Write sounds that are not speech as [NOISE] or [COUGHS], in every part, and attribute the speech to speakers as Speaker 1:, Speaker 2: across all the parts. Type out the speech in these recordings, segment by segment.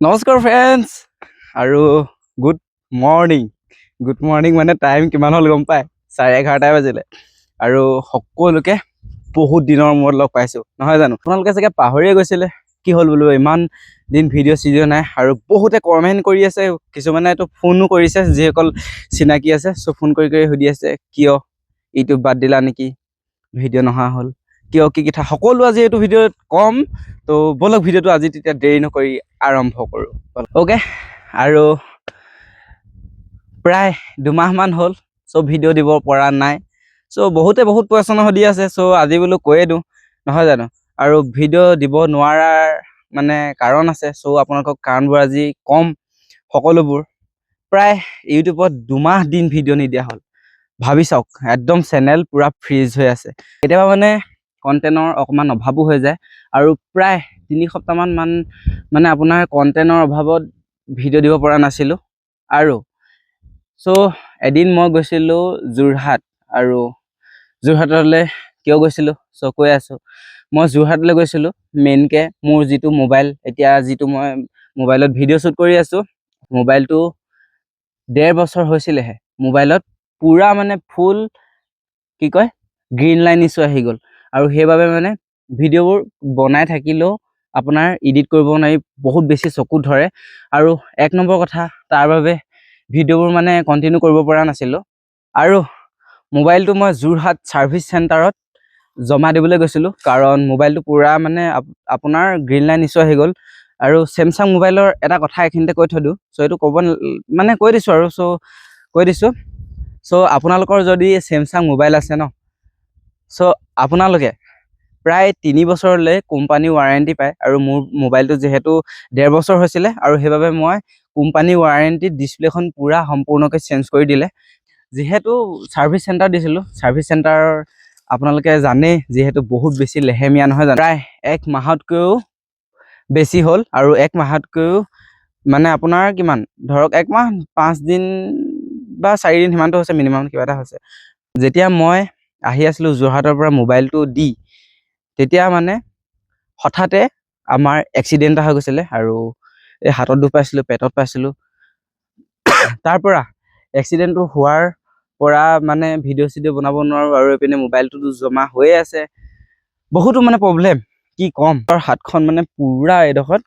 Speaker 1: নমস্কাৰ ফ্ৰেণ্ডছ আৰু good morning good morning মানে টাইম কিমান হ'ল গম পায় চাৰে এঘাৰটাই বাজিলে। আৰু সকলোকে বহুত দিনৰ মূৰত লগ পাইছোঁ নহয় জানো? আপোনালোকে চাগে পাহৰিয়ে গৈছিলে কি হ'ল বোলো ইমান দিন ভিডিঅ' চিডিঅ' নাই আৰু বহুতে কমেণ্ট কৰি আছে কিছুমানেতো ফোনো কৰিছে যিসকল চিনাকি আছে চ' ফোন কৰি কৰি সুধি আছে কিয় ইউটিউব বাদ দিলা নেকি? ভিডিঅ' নহা হ'ল। কিয় কি কথা? সকলো আজি এইটো ভিডিঅ'ত কম। ত' ব'লক ভিডিঅ'টো আজি তেতিয়া দেৰি নকৰি আৰম্ভ কৰোঁ। অ'কে? আৰু প্ৰায় দুমাহমান হ'ল চ' ভিডিঅ' দিব পৰা নাই। চ' বহুতে বহুত প্ৰশ্ন সুধি আছে চ' আজি বোলো কৈয়ে দিওঁ। নহয় জানো? আৰু ভিডিঅ' দিব নোৱাৰাৰ মানে কাৰণ আছে চ' আপোনালোকক কাৰণবোৰ আজি ক'ম সকলোবোৰ। প্ৰায় ইউটিউবত দুমাহ দিন ভিডিঅ' নিদিয়া হ'ল। ভাবি চাওক একদম চেনেল পূৰা ফ্ৰিজ হৈ আছে। কেতিয়াবা মানে কণ্টেণ্টৰ অকণমান অভাৱো হৈ যায়। আৰু প্ৰায় তিনি সপ্তাহমান মান মানে আপোনাৰ কণ্টেণ্টৰ অভাৱত ভিডিঅ' দিব পৰা নাছিলোঁ। আৰু চ' এদিন মই গৈছিলোঁ যোৰহাট আৰু যোৰহাটলৈ কিয় গৈছিলোঁ? চ' কৈ আছোঁ। মই যোৰহাটলৈ গৈছিলোঁ মেইনকৈ মোৰ যিটো মোবাইল এতিয়া যিটো মই মোবাইলত ভিডিঅ' শ্বুট কৰি আছোঁ মোবাইলটো ডেৰ বছৰ হৈছিলেহে। মোবাইলত পূৰা মানে ফুল কি কয় গ্ৰীণ লাইন ইছ্যু আহি গ'ল। আৰু সেইবাবে মানে ভিডিঅ'বোৰ বনাই থাকিলেও আপোনাৰ ইডিট কৰিব নোৱাৰি বহুত বেছি চকুত ধৰে। আৰু এক নম্বৰ কথা তাৰ বাবে ভিডিঅ'বোৰ মানে কণ্টিনিউ কৰিব পৰা নাছিলোঁ। আৰু মোবাইলটো মই যোৰহাট ছাৰ্ভিচ চেণ্টাৰত জমা দিবলৈ গৈছিলোঁ কাৰণ মোবাইলটো পূৰা মানে আপ- আপোনাৰ গ্ৰীণ লাইন ইছ্যু আহি গ'ল। আৰু চেমচাং মোবাইলৰ এটা কথা এইখিনিতে কৈ থৈ দিওঁ চ' এইটো ক'ব মানে কৈ দিছোঁ আৰু চ' কৈ দিছোঁ। চ' আপোনালোকৰ যদি চেমচাং মোবাইল আছে ন চ' আপোনালোকে প্ৰায় তিনি বছৰলৈ কোম্পানী ৱাৰেণ্টি পায় আৰু মোৰ মোবাইলটো যিহেতু ডেৰ বছৰ হৈছিলে আৰু সেইবাবে মই কোম্পানী ৱাৰেণ্টিত ডিছপ্লেখন পূৰা সম্পূৰ্ণকৈ চেঞ্জ কৰি দিলে। যিহেতু ছাৰ্ভিচ চেণ্টাৰ দিছিলোঁ ছাৰ্ভিচ চেণ্টাৰৰ আপোনালোকে জানেই যিহেতু বহুত বেছি লেহেমীয়া নহয় জানো? প্ৰায় এক মাহতকৈও বেছি হ'ল আৰু এক মাহতকৈও মানে আপোনাৰ কিমান? ধৰক এক মাহ পাঁচ দিন বা চাৰিদিন সিমানটো হৈছে মিনিমাম কিবা এটা হৈছে। যেতিয়া মই আহি আছিলোঁ যোৰহাটৰ পৰা মোবাইলটো দি তেতিয়া মানে হঠাতে আমাৰ এক্সিডেণ্ট এটা হৈ গৈছিলে আৰু এই হাতত দুখ পাইছিলোঁ পেটত পাইছিলোঁ। [COUGHS] তাৰ পৰা এক্সিডেণ্টটো হোৱাৰ পৰা মানে ভিডিঅ' চিডিঅ' বনাব নোৱাৰোঁ আৰু এইপিনে মোবাইলটোতো জমা হৈয়ে আছে। বহুতো মানে প্ৰব্লেম কি ক'ম? আৰু হাতখন মানে পূৰা এডোখৰত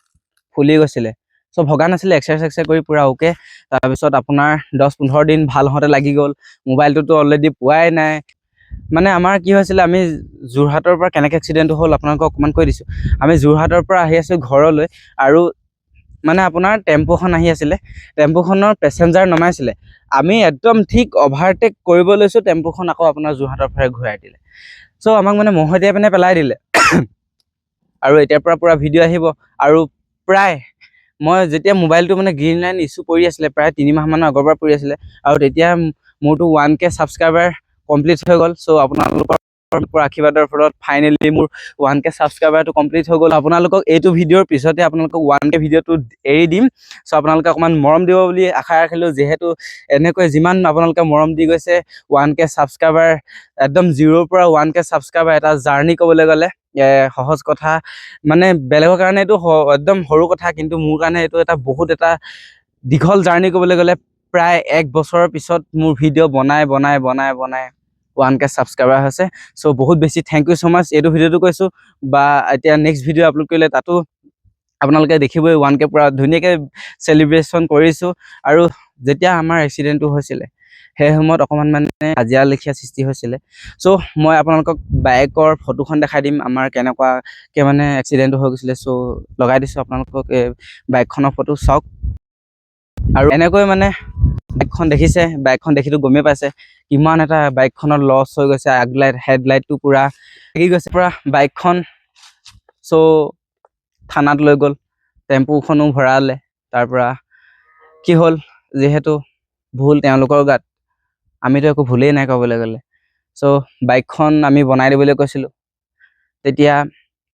Speaker 1: ফুলি গৈছিলে। চ' ভগা নাছিলে এক্সাৰচাইজ চেক্সাৰচাইজ কৰি পূৰা অ'কে। তাৰপিছত আপোনাৰ দহ পোন্ধৰ দিন ভাল হওঁতে লাগি গ'ল। মোবাইলটোতো অলৰেডি পোৱাই নাই। মানে আমাৰ কি হৈছিলে আমি যোৰহাটৰ পৰা কেনেকৈ এক্সিডেণ্টটো হ'ল আপোনালোকক অকণমান কৈ দিছোঁ। আমি যোৰহাটৰ পৰা আহি আছোঁ ঘৰলৈ আৰু মানে আপোনাৰ টেম্পুখন আহি আছিলে টেম্পুখনৰ পেচেঞ্জাৰ নমাইছিলে। আমি একদম ঠিক অভাৰটেক কৰিব লৈছোঁ টেম্পুখন আকৌ আপোনাৰ যোৰহাটৰ ফালে ঘূৰাই দিলে। চ' আমাক মানে মহতিয়াই পিনে পেলাই দিলে। [COUGHS] আৰু এতিয়াৰ পৰা পূৰা ভিডিঅ' আহিব। আৰু প্ৰায় মই যেতিয়া মোবাইলটো মানে গ্ৰীণ লাইন ইছ্যু পৰি আছিলে প্ৰায় তিনিমাহমানৰ আগৰ পৰা পৰি আছিলে আৰু তেতিয়া মোৰতো ওৱান কে ছাবস্ক্ৰাইবাৰ কমপ্লিট হৈ গ'ল। চ' আপোনালোকৰ আশীৰ্বাদৰ ফলত ফাইনেলি মোৰ ওৱান কে ছাবস্ক্ৰাইবাৰটো কমপ্লিট হৈ গ'ল। আপোনালোকক এইটো ভিডিঅ'ৰ পিছতে আপোনালোকক ওৱান কে ভিডিঅ'টো এৰি দিম। চ' আপোনালোকে অকণমান মৰম দিব বুলি আশা ৰাখিলোঁ। যিহেতু এনেকৈ যিমান আপোনালোকে মৰম দি গৈছে ওৱান কে ছাবস্ক্ৰাইবাৰ একদম জিৰ'ৰ পৰা ওৱান কে ছাবস্ক্ৰাইবাৰ এটা জাৰ্ণি ক'বলৈ গ'লে সহজ কথা। মানে বেলেগৰ কাৰণে এইটো একদম সৰু কথা। কিন্তু মোৰ কাৰণে এইটো এটা বহুত এটা দীঘল জাৰ্ণি ক'বলৈ গ'লে। প্ৰায় এক বছৰৰ পিছত মোৰ ভিডিঅ' বনাই বনাই বনাই বনাই ওৱান কে ছাবস্ক্ৰাইবাৰ হৈছে। চ' বহুত বেছি থেংক ইউ ছ' মাছ এইটো ভিডিঅ'টো কৈছোঁ বা এতিয়া নেক্সট ভিডিঅ' আপলোড কৰিলে তাতো আপোনালোকে দেখিবই ওৱান কে পূৰা ধুনীয়াকৈ চেলিব্ৰেশ্যন কৰিছোঁ। আৰু যেতিয়া আমাৰ এক্সিডেণ্টটো হৈছিলে সেই সময়ত অকণমান মানে কাজিয়া লেখীয়া সৃষ্টি হৈছিলে। চ' মই আপোনালোকক বাইকৰ ফটোখন দেখাই দিম আমাৰ কেনেকুৱাকৈ মানে এক্সিডেণ্টটো হৈ গৈছিলে। চ' লগাই দিছোঁ আপোনালোকক এই বাইকখনৰ ফটো চাওক। আৰু এনেকৈ মানে বাইকখন দেখিছে, বাইকখন দেখিতো গমেই পাইছে। কিমান এটা বাইকখনৰ লছ হৈ গৈছে, আগলাইট হেডলাইটটো পূৰা লাগি গৈছে। পূৰা বাইকখন চ' থানাত লৈ গ'ল। টেম্পুখনো ভৰালে। তাৰ পৰা কি হ'ল, যিহেতু ভুল তেওঁলোকৰ গাত। আমিতো একো ভুলেই নাই ক'বলৈ গ'লে। চ' বাইকখন আমি বনাই দিবলৈ কৈছিলোঁ। তেতিয়া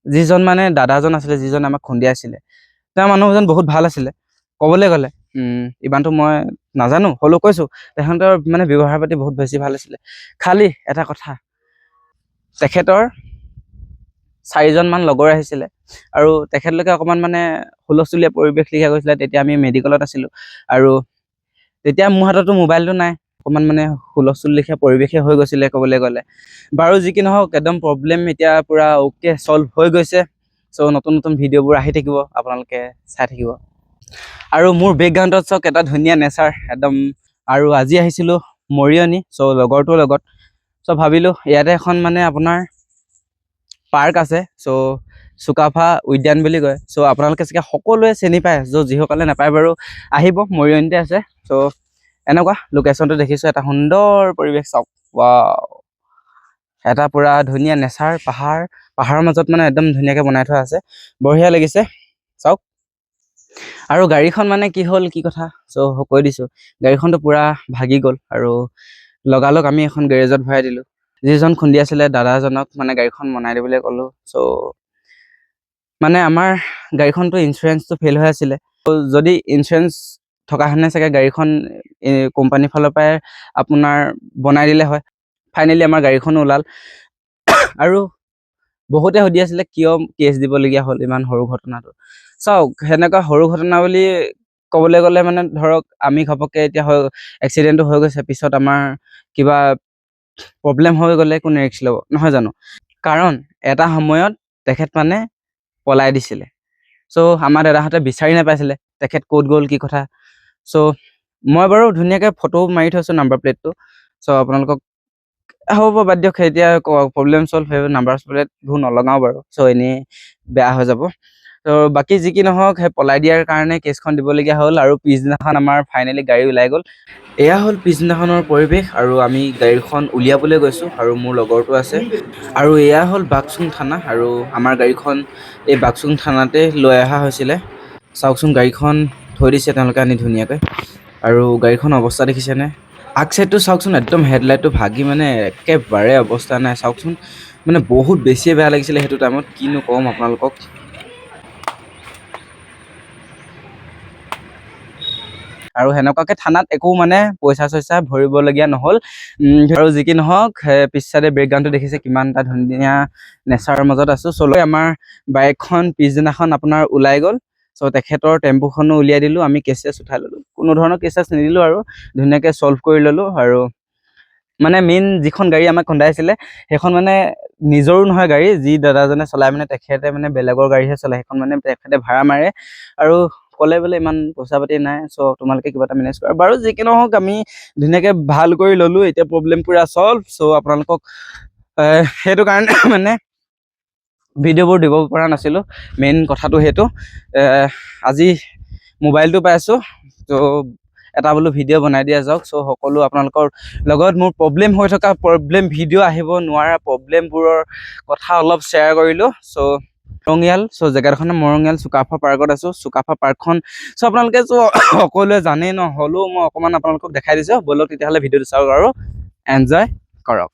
Speaker 1: যিজন মানে দাদাজন আছিলে, যিজন আমাক খুন্দিয়াইছিলে তেওঁ মানুহজন বহুত ভালো আছিলে। ক'বলৈ গ'লে ইমানটো মই নাজানো হ'লেও কৈছোঁ তেখেতৰ মানে ব্যৱহাৰ পাতি বহুত বেছি ভাল আছিলে। খালি এটা কথা তেখেতৰ চাৰিজনমান লগৰ আহিছিলে আৰু তেখেতলোকে অকণমান মানে হুলস্থুলীয়া পৰিৱেশ লিখা গৈছিলে তেতিয়া আমি মেডিকেলত আছিলোঁ আৰু তেতিয়া মোৰ হাততো মোবাইলটো নাই অকণমান মানে হুলস্থুল লিখা পৰিৱেশে হৈ গৈছিলে ক'বলৈ গ'লে। বাৰু যি কি নহওক একদম প্ৰব্লেম এতিয়া পূৰা অ'কে চল্ভ হৈ গৈছে। চ' নতুন নতুন ভিডিঅ'বোৰ আহি থাকিব আপোনালোকে চাই থাকিব। আৰু মোৰ বেকগ্ৰাউণ্ডত চাওক এটা ধুনীয়া নেচাৰ একদম আৰু আজি আহিছিলোঁ মৰিয়নি চ' লগৰটোৰ লগত। চ' ভাবিলোঁ ইয়াতে এখন মানে আপোনাৰ পাৰ্ক আছে চ' চুকাফা উদ্যান বুলি কয়। চ' আপোনালোকে চাগে সকলোৱে চিনি পায় চ' যিসকলে নাপায় বাৰু আহিব মৰিয়নিতে আছে। চ' এনেকুৱা লোকেশ্যনটো দেখিছোঁ এটা সুন্দৰ পৰিৱেশ চাওক ৱাও এটা পূৰা ধুনীয়া নেচাৰ পাহাৰ পাহাৰৰ মাজত মানে একদম ধুনীয়াকৈ বনাই থোৱা আছে। বঢ়িয়া লাগিছে চাওক। আৰু গাড়ীখন মানে কি হ'ল কি কথা? চ' কৈ দিছোঁ। গাড়ীখনটো পূৰা ভাগি গ'ল আৰু লগালগ আমি এখন গেৰেজত ভৰাই দিলোঁ। যিজন খুন্দি আছিলে দাদাজনক মানে গাড়ীখন বনাই দিবলৈ ক'লোঁ। চ' মানে আমাৰ গাড়ীখনটো ইঞ্চুৰেঞ্চটো ফেইল হৈ আছিলে। যদি ইঞ্চুৰেঞ্চ থকাহেঁতেনে চাগে গাড়ীখন কোম্পানীৰ ফালৰ পৰাই আপোনাৰ বনাই দিলে হয়। ফাইনেলি আমাৰ গাড়ীখনো ওলাল। [COUGHS] আৰু বহুতে সুধি আছিলে কিয় কেছ দিবলগীয়া হ'ল ইমান সৰু ঘটনাটো? চাওক সেনেকুৱা সৰু ঘটনা বুলি ক'বলৈ গ'লে মানে ধৰক আমি ঘপককৈ এতিয়া হৈ এক্সিডেণ্টটো হৈ গৈছে পিছত আমাৰ কিবা প্ৰব্লেম হৈ গ'লে কোনে ৰিক্স ল'ব নহয় জানো? কাৰণ এটা সময়ত তেখেত মানে পলাই দিছিলে। চ' আমাৰ দাদাহঁতে বিচাৰি নাপাইছিলে তেখেত ক'ত গ'ল কি কথা? চ' মই বাৰু ধুনীয়াকৈ ফটো মাৰি থৈছোঁ নাম্বাৰ প্লেটটো চ' আপোনালোকক হ'ব বাদ দিয়ক এতিয়া প্ৰব্লেম চল্ভ হৈ নাম্বাৰ প্লেটবোৰ নলগাওঁ বাৰু। চ' এনেই বেয়া হৈ যাব। ত' বাকী যি কি নহওক সেই পলাই দিয়াৰ কাৰণে কেছখন দিবলগীয়া হ'ল আৰু পিছদিনাখন আমাৰ ফাইনেলি গাড়ী ওলাই গ'ল। এয়া হ'ল পিছদিনাখনৰ পৰিৱেশ আৰু আমি গাড়ীখন উলিয়াবলৈ গৈছোঁ আৰু মোৰ লগৰটো আছে। আৰু এয়া হ'ল বাকচুং থানা আৰু আমাৰ গাড়ীখন এই বাকচুং থানাতে লৈ অহা হৈছিলে। চাওকচোন গাড়ীখন থৈ দিছে তেওঁলোকে আনি ধুনীয়াকৈ। আৰু গাড়ীখন অৱস্থা দেখিছেনে? আগ চাইডটো চাওকচোন একদম হেডলাইটটো ভাগি মানে একেবাৰে অৱস্থা নাই। চাওকচোন মানে বহুত বেছিয়ে বেয়া লাগিছিলে সেইটো টাইমত কিনো ক'ম আপোনালোকক। আৰু সেনেকুৱাকে থানাত একো মানে পইচা চইচা ভৰিবলগীয়া নহ'ল। আৰু যি কি নহওক সেই পিছ চাইডে বেকগ্ৰাউণ্ডটো দেখিছে কিমান এটা ধুনীয়া নেচাৰৰ মাজত আছোঁ। চলৈ আমাৰ বাইকখন পিছদিনাখন আপোনাৰ ওলাই গ'ল। চ' তেখেতৰ টেম্পুখনো উলিয়াই দিলোঁ আমি কেছ উঠাই ল'লোঁ। কোনো ধৰণৰ কেছ নিদিলোঁ আৰু ধুনীয়াকৈ চল্ভ কৰি ল'লোঁ আৰু মানে মেইন যিখন গাড়ী আমাক খুন্দাইছিলে সেইখন মানে নিজৰো নহয় গাড়ী যি দাদাজনে চলাই মানে তেখেতে মানে বেলেগৰ গাড়ীহে চলায় সেইখন মানে তেখেতে ভাড়া মাৰে। আৰু ক'লে বোলে ইমান পইচা পাতি নাই চ' তোমালোকে কিবা এটা মেনেজ কৰা। বাৰু যি কি নহওক আমি ধুনীয়াকৈ ভাল কৰি ল'লোঁ এতিয়া প্ৰব্লেম পূৰা চল্ভ চ' আপোনালোকক সেইটো কাৰণে [COUGHS] মানে ভিডিঅ'বোৰ দিব পৰা নাছিলোঁ মেইন কথাটো সেইটো। আজি মোবাইলটো পাইছোঁ ত' এটা বোলো ভিডিঅ' বনাই দিয়া যাওক চ' সকলো আপোনালোকৰ লগত মোৰ প্ৰব্লেম হৈ থকা প্ৰব্লেম ভিডিঅ' আহিব নোৱাৰা প্ৰব্লেমবোৰৰ কথা অলপ শ্বেয়াৰ কৰিলোঁ চ' মৰঙীয়াল চ' জেগাডোখৰ মৰঙীয়াল চুকাফা পাৰ্কত আছোঁ। চুকাফা পাৰ্কখন চ' আপোনালোকে চ' [COUGHS] সকলোৱে জানেই ন হ'লেও মই অকণমান আপোনালোকক দেখাই দিছোঁ। ব'লক তেতিয়াহ'লে ভিডিঅ'টো চাওক আৰু। এনজয় কৰক।